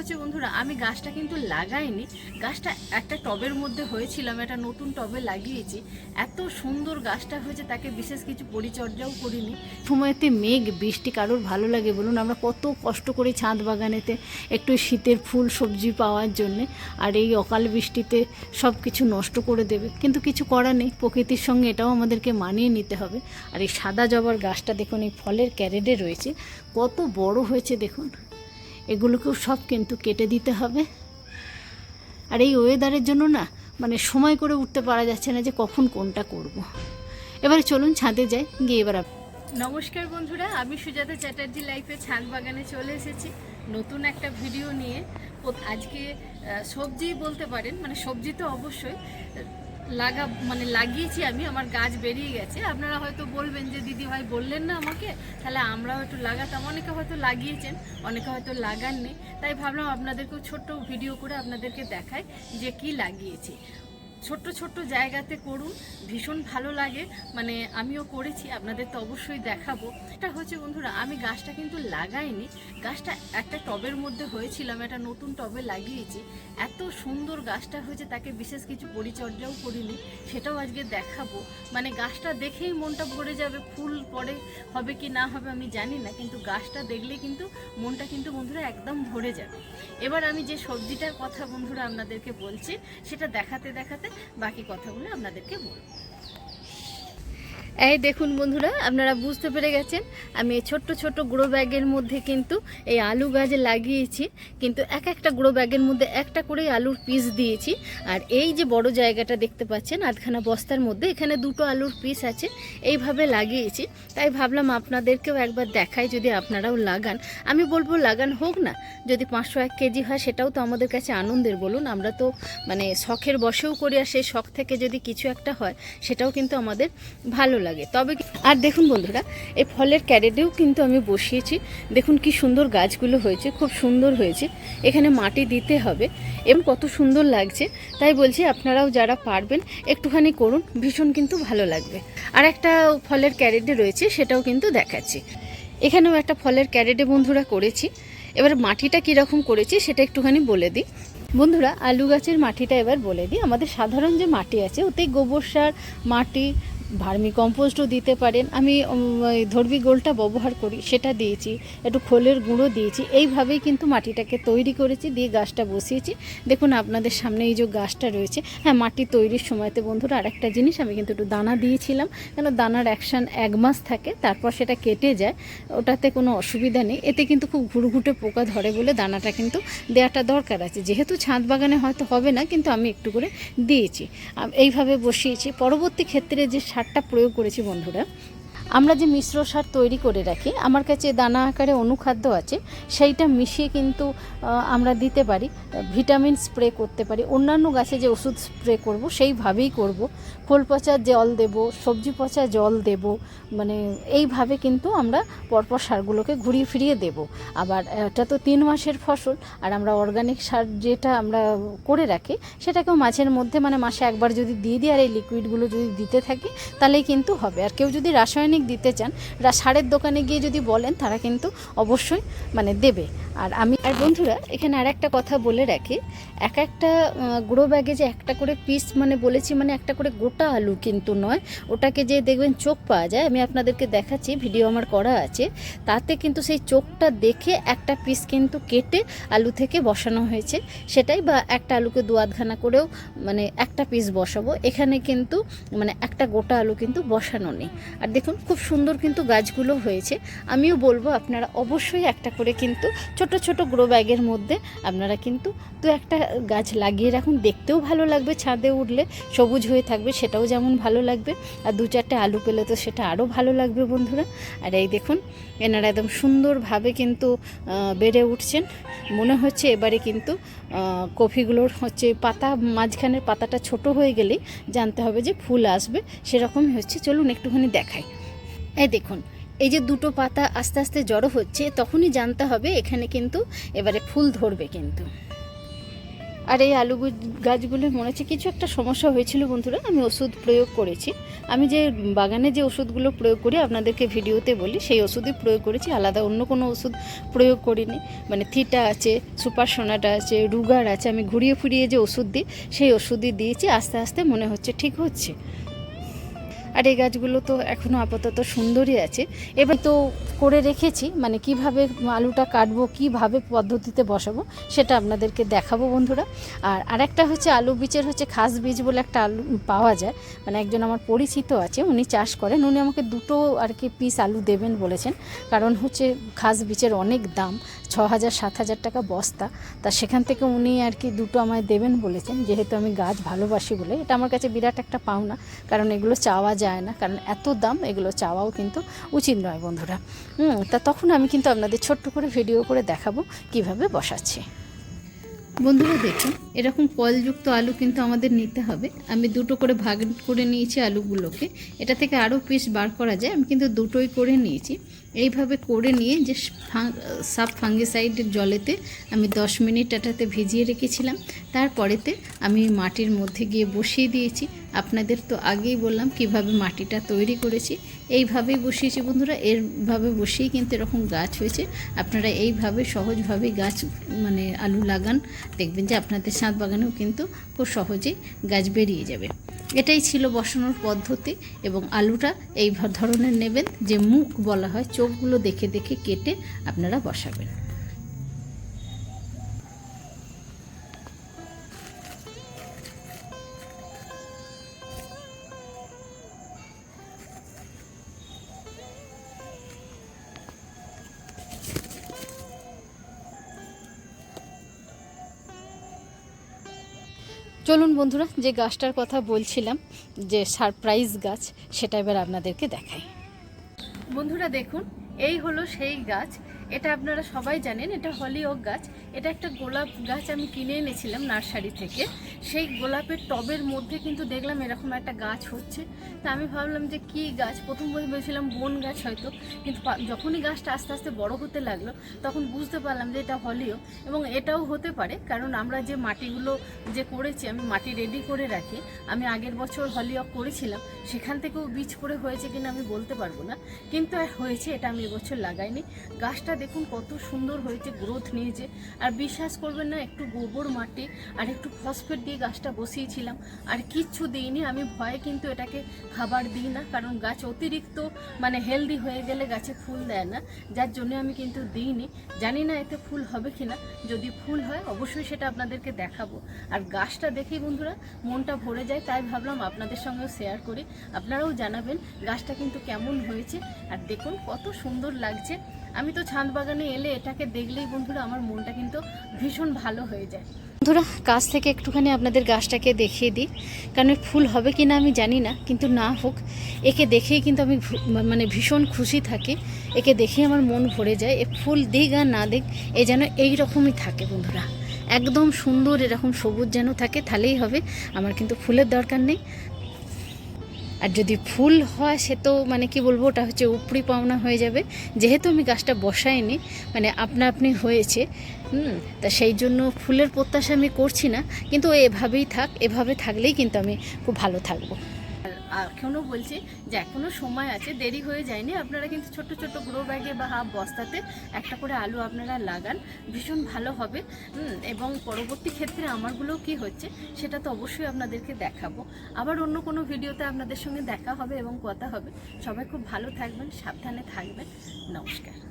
হচ্ছে বন্ধুরা, আমি গাছটা কিন্তু লাগাইনি। গাছটা একটা টবের মধ্যে হয়েছিলাম, একটা নতুন টবে লাগিয়েছি। এত সুন্দর গাছটা হয়েছে, তাকে বিশেষ কিছু পরিচর্যাও করিনি। সময়তে মেঘ, বৃষ্টি কারোর ভালো লাগে বলুন, আমরা কত কষ্ট করি ছাদ বাগানেতে একটু শীতের ফুল, সবজি পাওয়ার জন্যে, আর এই অকাল বৃষ্টিতে সব কিছু নষ্ট করে দেবে। কিন্তু কিছু করার নেই, প্রকৃতির সঙ্গে এটাও আমাদেরকে মানিয়ে নিতে হবে। আর এই সাদা জবার গাছটা দেখুন, এই ফলের ক্যারেটে রয়েছে। কত বড় হয়েছে দেখুন এগুলোকেও সব কিন্তু কেটে দিতে হবে আর এই ওয়েদারের জন্য না মানে সময় করে উঠতে পারা যাচ্ছে না যে কখন কোনটা করব। এবারে চলুন ছাদে যাই, গিয়ে এবার নমস্কার বন্ধুরা, আমি সুজাতা চ্যাটার্জি লাইফে ছাদ বাগানে চলে এসেছি নতুন একটা ভিডিও নিয়ে আজকে সবজি বলতে পারেন মানে সবজি তো অবশ্যই লাগা মানে লাগিয়েছি আমি, আমার গাছ বেরিয়ে গেছে। আপনারা হয়তো বলবেন যে দিদি ভাই বললেন না আমাকে? তাহলে আমরা হয়তো লাগাতাম। অনেকে হয়তো লাগিয়েছেন, অনেকে হয়তো লাগাননি। তাই ভাবলাম আপনাদেরকেও ছোট্ট ভিডিও করে আপনাদেরকে দেখাই যে কি লাগিয়েছি। ছোট্ট ছোট্ট জায়গাতে করুন, ভীষণ ভালো লাগে। মানে আমিও করেছি, আপনাদের তো অবশ্যই দেখাবো। এটা হচ্ছে বন্ধুরা, আমি গাছটা কিন্তু লাগাইনি। গাছটা একটা টবের মধ্যে হয়েছিলাম, একটা নতুন টবে লাগিয়েছি। এত সুন্দর গাছটা হয়েছে, তাকে বিশেষ কিছু পরিচর্যাও করিনি, সেটাও আজকে দেখাবো। মানে গাছটা দেখেই মনটা ভরে যাবে, ফুল পরে হবে কি না হবে আমি জানি না, কিন্তু গাছটা দেখলে কিন্তু মনটা কিন্তু বন্ধুরা একদম ভরে যাবে। এবার আমি যে সবজিটার কথা বন্ধুরা আপনাদেরকে বলছি, সেটা দেখাতে দেখাতে বাকি কথাগুলো আপনাদেরকে বলব। এই দেখুন বন্ধুরা, আপনারা বুঝতে পেরে গেছেন, আমি এই ছোট্ট ছোট্ট গ্রো ব্যাগের মধ্যে কিন্তু এই আলু গাছ লাগিয়েছি। কিন্তু এক একটা গ্রো ব্যাগের মধ্যে একটা করেই আলুর পিস দিয়েছি। আর এই যে বড় জায়গাটা দেখতে পাচ্ছেন, আধখানা বস্তার মধ্যে এখানে দুটো আলুর পিস আছে, এইভাবে লাগিয়েছি। তাই ভাবলাম আপনাদেরকেও একবার দেখাই, যদি আপনারাও লাগান। আমি বলব লাগান হোক না, যদি পাঁচশো এক কেজি হয় সেটাও তো আমাদের কাছে আনন্দের, বলুন। আমরা তো মানে শখের বসেও করি, আর সেই শখ থেকে যদি কিছু একটা হয়, সেটাও কিন্তু আমাদের ভালো লাগে। তবে আর দেখুন বন্ধুরা, এই ফলের ক্যারেটেও কিন্তু আমি বসিয়েছি। দেখুন কি সুন্দর গাছগুলো হয়েছে, খুব সুন্দর হয়েছে। এখানে মাটি দিতে হবে এবং কত সুন্দর লাগছে। তাই বলছি আপনারাও যারা পারবেন, একটুখানি করুন, ভীষণ কিন্তু ভালো লাগবে। আর একটা ফলের ক্যারেটে রয়েছে, সেটাও কিন্তু দেখাচ্ছি। এখানেও একটা ফলের ক্যারেটে বন্ধুরা করেছি। এবার মাটিটা কীরকম করেছি, সেটা একটুখানি বলে দিই। বন্ধুরা, আলু গাছের মাটিটা এবার বলে দিই। আমাদের সাধারণ যে মাটি আছে, ওতেই গোবর সার, মাটি ভার্মি কম্পোস্টও দিতে পারেন। আমি ধর্বি গোলটা ব্যবহার করি, সেটা দিয়েছি, একটু খোলের গুঁড়ো দিয়েছি, এইভাবেই কিন্তু মাটিটাকে তৈরি করেছি, দিয়ে গাছটা বসিয়েছি। দেখুন, আপনাদের সামনে এই যে গাছটা রয়েছে হ্যাঁ মাটি তৈরির সময়তে বন্ধুরা আরেকটা জিনিস, আমি কিন্তু একটু দানা দিয়েছিলাম, কেন দানার অ্যাকশান এক মাস থাকে, তারপর সেটা কেটে যায়, ওটাতে কোনো অসুবিধা নেই, এতে কিন্তু খুব ঘুরঘুটে পোকা ধরে বলে দানাটা কিন্তু দেওয়াটা দরকার আছে। যেহেতু ছাদ বাগানে হয়তো হবে না, কিন্তু আমি একটু করে দিয়েছি। এইভাবে বসিয়েছি, পরবর্তী ক্ষেত্রে যে সারটা প্রয়োগ করেছি বন্ধুরা। আমরা যে মিশ্র সার তৈরি করে রাখি, আমার কাছে দানা আকারে অনুখাদ্য আছে, সেইটা মিশিয়ে কিন্তু আমরা দিতে পারি, ভিটামিন স্প্রে করতে পারি। অন্যান্য গাছে যে ওষুধ স্প্রে করব, সেইভাবেই করব। ফুল পচা জল দেব, সবজি পচা জল দেব মানে এইভাবে কিন্তু আমরা পরপর সারগুলোকে ঘুরিয়ে ফিরিয়ে দেব। আবার এটা তো তিন মাসের ফসল, আর আমরা অর্গানিক সার যেটা আমরা করে রাখি, সেটাকেও মাঝের মধ্যে মানে মাসে একবার যদি দিয়ে দিই, আর এই লিকুইডগুলো যদি দিতে থাকি, তাহলেই কিন্তু হবে। আর কেউ যদি রাসায়নিক দিতে চান সারের দোকানে গিয়ে যদি বলেন তারা কিন্তু অবশ্যই মানে দেবে। আর আমি আর বন্ধুরা, এখানে আর একটা কথা বলে রাখি, এক একটা গ্রো ব্যাগে যে একটা করে পিস মানে বলেছি মানে একটা করে গোটা আলু কিন্তু নয়, ওটাকে যে দেখবেন চোখ পাওয়া যায়, আমি আপনাদেরকে দেখাচ্ছি, ভিডিও আমার করা আছে, তাতে কিন্তু সেই চোখটা দেখে একটা পিস কিন্তু কেটে আলু থেকে বসানো হয়েছে, সেটাই বা একটা আলুকে দু আধখানা করেও মানে একটা পিস বসাবো, এখানে কিন্তু মানে একটা গোটা আলু কিন্তু বসানো নেই। আর দেখুন খুব সুন্দর কিন্তু গাছগুলো হয়েছে। আমিও বলব আপনারা অবশ্যই একটা করে কিন্তু ছোট ছোট গ্রো ব্যাগের মধ্যে আপনারা কিন্তু দু একটা গাছ লাগিয়ে রাখুন। দেখতেও ভালো লাগবে, ছাদে উঠলে সবুজ হয়ে থাকবে, সেটাও যেমন ভালো লাগবে। আর দু চারটে আলু পেলে তো সেটা আরও ভালো লাগবে বন্ধুরা। আর এই দেখুন, এনারা একদম সুন্দরভাবে কিন্তু বেড়ে উঠছেন। মনে হচ্ছে এবারে কিন্তু কফিগুলোর হচ্ছে পাতা, মাঝখানের পাতাটা ছোট হয়ে গেলেই জানতে হবে যে ফুল আসবে। সেরকমই হচ্ছে। চলুন একটুখানি দেখাই। এই দেখুন, এই যে দুটো পাতা আস্তে আস্তে জড়ো হচ্ছে, তখনই জানতে হবে এখানে কিন্তু এবারে ফুল ধরবে কিন্তু। আর এই আলু গাছগুলো মনে হচ্ছে কিছু একটা সমস্যা হয়েছিল বন্ধুরা, আমি ওষুধ প্রয়োগ করেছি। আমি যে বাগানে যে ওষুধগুলো প্রয়োগ করি, আপনাদেরকে ভিডিওতে বলি, সেই ওষুধই প্রয়োগ করেছি, আলাদা অন্য কোনো ওষুধ প্রয়োগ করিনি। মানে থিটা আছে, সুপার সোনাটা আছে, রুগার আছে, আমি ঘুরিয়ে ফুরিয়ে যে ওষুধ দিই, সেই ওষুধই দিয়েছি, আস্তে আস্তে মনে হচ্ছে ঠিক হচ্ছে। আর এই গাছগুলো তো এখনও আপাতত সুন্দরই আছে। এবার তো করে রেখেছি মানে কীভাবে আলুটা কাটবো, কীভাবে পদ্ধতিতে বসাবো সেটা আপনাদেরকে দেখাবো বন্ধুরা। আর আরেকটা হচ্ছে আলু বীজের হচ্ছে খাস বীজ বলে একটা আলু পাওয়া যায়। মানে একজন আমার পরিচিত আছে, উনি চাষ করেন, উনি আমাকে দুটো আর কি পিস আলু দেবেন বলেছেন। কারণ হচ্ছে খাস বীজের অনেক দাম ছ হাজার সাত হাজার টাকা বস্তা। তা সেখান থেকে উনি আর কি দুটো আমায় দেবেন বলেছেন, যেহেতু আমি গাছ ভালোবাসি বলে। এটা আমার কাছে বিরাট একটা পাওনা, কারণ এগুলো চাওয়া যায় না। কারণ এত দাম, এগুলো চাওয়াও কিন্তু উচিত নয় বন্ধুরা। তা তখন আমি কিন্তু আপনাদের ছোট্ট করে ভিডিও করে দেখাবো কীভাবে বসাচ্ছি। বন্ধুরা দেখুন, এরকম কলযুক্ত আলু কিন্তু আমাদের নিতে হবে। আমি দুটো করে ভাগ করে নিয়েছি আলুগুলোকে। এটা থেকে আরও পিস বার করা যায়। আমি কিন্তু দুটোই করে নিয়েছি। এইভাবে করে নিয়ে যে সাব ফাঙ্গিসাইডের জলেতে আমি দশ মিনিট এটাতে ভিজিয়ে রেখেছিলাম। তারপরেতে আমি মাটির মধ্যে গিয়ে বসিয়ে দিয়েছি। আপনাদের তো আগেই বললাম কীভাবে মাটিটা তৈরি করেছি। এইভাবেই বসিয়েছি বন্ধুরা। এরভাবে বসিয়েই কিন্তু এরকম গাছ হয়েছে। আপনারা এইভাবে সহজভাবে গাছ মানে আলু লাগান। দেখবেন যে আপনাদের ছাদ বাগানেও কিন্তু খুব সহজেই গাছ বেরিয়ে যাবে। এটাই ছিল বসানোর পদ্ধতি এবং আলুটা এই ধরনের নেবেন যে মুখ বলা হয়, চোখগুলো দেখে দেখে কেটে আপনারা বসাবেন। চলুন বন্ধুরা, যে গাছটার কথা বলছিলাম, যে সারপ্রাইজ গাছ, সেটা এবার আপনাদেরকে দেখাই। বন্ধুরা দেখুন, এই হলো সেই গাছ এটা আপনারা সবাই জানেন, এটা হলিওক গাছ। এটা একটা গোলাপ গাছ আমি কিনে এনেছিলাম নার্সারি থেকে। সেই গোলাপের টবের মধ্যে কিন্তু দেখলাম এরকম একটা গাছ হচ্ছে। তা আমি ভাবলাম যে কি গাছ? প্রথম ভেবেছিলাম বন গাছ হয়তো। কিন্তু যখনই গাছটা আস্তে আস্তে বড় হতে লাগল, তখন বুঝতে পারলাম যে এটা হলিও এবং এটাও হতে পারে, কারণ আমরা যে মাটিগুলো যে করেছি, আমি মাটি রেডি করে রাখি। আমি আগের বছর হলিওক করেছিলাম। সেখান থেকেও বীজ করে হয়েছে কিনা আমি বলতে পারব না। কিন্তু হয়েছে, এটা আমি এবছর লাগাইনি। গাছটা দেখুন কত সুন্দর হয়েছে গ্রোথ নিয়েছে। আর বিশ্বাস করবেন না, একটু গোবর মাটি আর একটু ফসফেট দিয়ে গাছটা বসিয়েছিলাম। আর কিচ্ছু দিইনি, আমি ভয়ে কিন্তু এটাকে খাবার দিই না, কারণ গাছ অতিরিক্ত মানে হেলদি হয়ে গেলে গাছে ফুল দেয় না। যার জন্য আমি কিন্তু দিইনি। জানি না এতে ফুল হবে কি না যদি ফুল হয় অবশ্যই সেটা আপনাদেরকে দেখাবো। আর গাছটা দেখেই বন্ধুরা, মনটা ভরে যায়, তাই ভাবলাম আপনাদের সঙ্গেও শেয়ার করি। আপনারাও জানাবেন গাছটা কিন্তু কেমন হয়েছে। আর দেখুন কত সুন্দর লাগছে। আমি তো ছাদ বাগানে এলে এটাকে দেখলেই বন্ধুরা আমার মনটা কিন্তু ভীষণ ভালো হয়ে যায়। বন্ধুরা কাছ থেকে একটুখানি আপনাদের গাছটাকে দেখিয়ে দিই। কারণ ফুল হবে কি না আমি জানি না, কিন্তু না হোক, একে দেখেই কিন্তু আমি মানে ভীষণ খুশি থাকি। একে দেখেই আমার মন ভরে যায়। এ ফুল দিক আর না দিক, এ যেন এই রকমই থাকে বন্ধুরা। একদম সুন্দর এরকম সবুজ যেন থাকে, তাহলেই হবে। আমার কিন্তু ফুলের দরকার নেই। আর যদি ফুল হয়, সে তো মানে কি বলব, ওটা হচ্ছে উপরি পাওনা হয়ে যাবে। যেহেতু আমি গাছটা বসাইনি মানে আপনা আপনি হয়েছে, হুম, তা সেই জন্য ফুলের প্রত্যাশা আমি করছি না। কিন্তু এভাবেই থাক, এভাবে থাকলেই কিন্তু আমি খুব ভালো থাকব। এখনও বলছি যে এখনও সময় আছে, দেরি হয়ে যায়নি। আপনারা কিন্তু ছোট ছোট গ্রো ব্যাগে বা হাফ বস্তাতে একটা করে আলু আপনারা লাগান, ভীষণ ভালো হবে। এবং পরবর্তী ক্ষেত্রে আমারগুলোও কি হচ্ছে সেটা তো অবশ্যই আপনাদেরকে দেখাবো। আবার অন্য কোনো ভিডিওতে আপনাদের সঙ্গে দেখা হবে এবং কথা হবে। সবাই খুব ভালো থাকবেন, সাবধানে থাকবেন। নমস্কার।